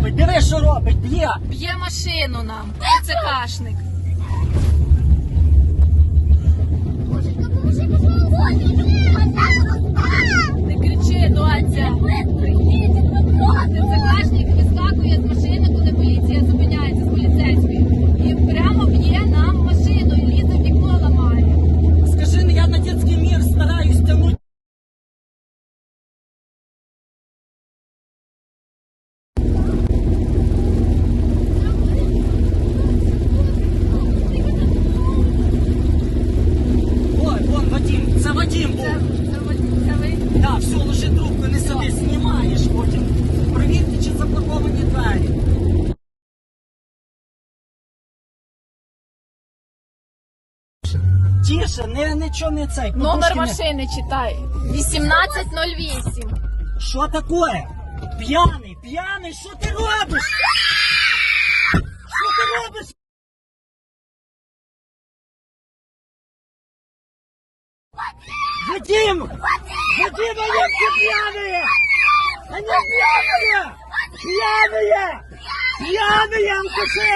робить? Диви, що робить, б'є. Б'є машину нам. Це кашник. Не кричи, доця. Це кашник вискакує з машини, коли поліція зупиняється з поліцейської. І прямо б'є нам машину і лізе в вікно ламає. Скажи, ну я на дитячий мір стараюсь тягнути. Ой, вон Вадим, це Вадим був. Це, це, ви- це ви? Так, все, ложи трубку, не сиди, знімаєш потім. Провірте, чи заблоковані двері Тише, не, нічого не цей. Номер подушки не- машини читай. 1808. Що таке? П'яний, п'яний, що ти робиш? Що ти робиш? Вадим! Вадим, они все пьяные! Они пьяные! Пьяные! Пьяные, алкаши!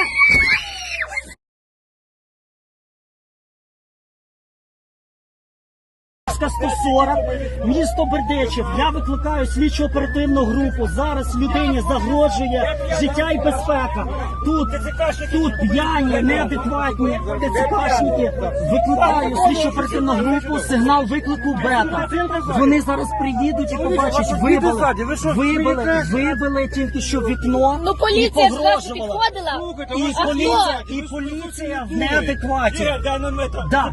Ска 140, місто Бердичів. Я викликаю слідчо оперативну групу. Зараз людині загрожує життя і безпека. Тут, тут п'яні, неадекватні ТЦКшники. Викликаю слідчо оперативну групу. Сигнал виклику бета. Вони зараз приїдуть і побачать, вибили, вибили, вибили тільки що вікно. Ну поліція ж раз підходила. І поліція, і поліція в неадекваті. Да, нам Да.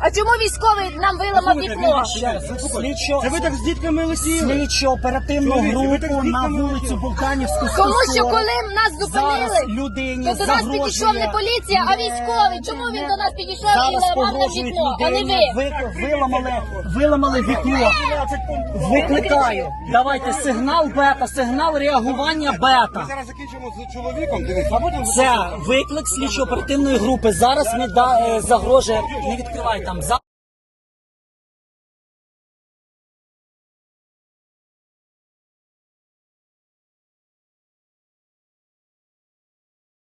А чому військовий нам виламав вікно? Слідчо, Це ви так з дітками летіли? слідчо оперативну Чоловіче, ви так групу на вулицю. Булканівську. Тому що 140. коли нас Зараз зупинили, людині то до нас загрожує- підійшов не поліція, а військовий. Чому він до нас підійшов і Зараз ламав нам погрожують вікно, а не людині, ви? ви- виламали, виламали вікно. Викликаю. Давайте сигнал бета, сигнал реагування Ми бета. зараз закінчимо з чоловіком, дивись, а потім... Це виклик слідчо оперативної групи. Зараз ми да, е, загрожує. Не відкривай thumbs up.